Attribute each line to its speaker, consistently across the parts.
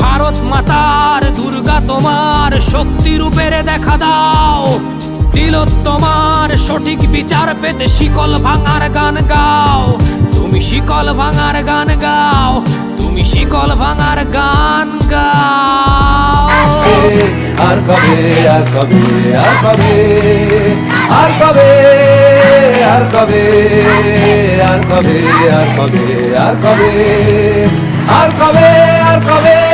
Speaker 1: ভারত মাতার দুর্গা তোমার শক্তি রূপের দেখা দাও তিলোত্তমার সঠিক বিচার পেতে শিকল ভাঙার গান গাও তুমি শিকল ভাঙার গান গাও তুমি শিকল ভাঙার গান গাও
Speaker 2: আর কবে আর কবে আর কবে আর কবে আর কবে আর কবে আর কবে আর কবে আর কবে আর কবে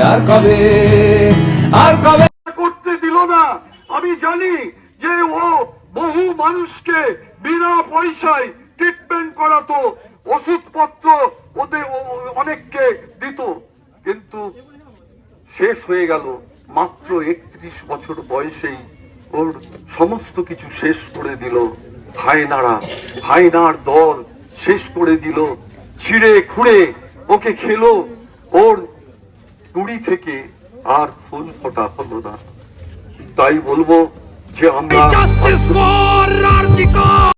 Speaker 2: আর কবে? আর কবে?
Speaker 3: করতে দিল না। আমি জানি যে ও বহু মানুষকে বিনা পয়সায় ট্রিটমেন্ট করাতো, ওষুধপত্র ওদের অনেককে দিত। কিন্তু শেষ হয়ে গেল। মাত্র একত্রিশ বছর বয়সেই ওর সমস্ত কিছু শেষ করে দিল। হায়নারা হায়নার দল শেষ করে দিল। ছিঁড়ে খুঁড়ে ওকে খেলো। ওর কুড়ি থেকে আর ফুল ফোটা হল না। তাই বলব যে আমরা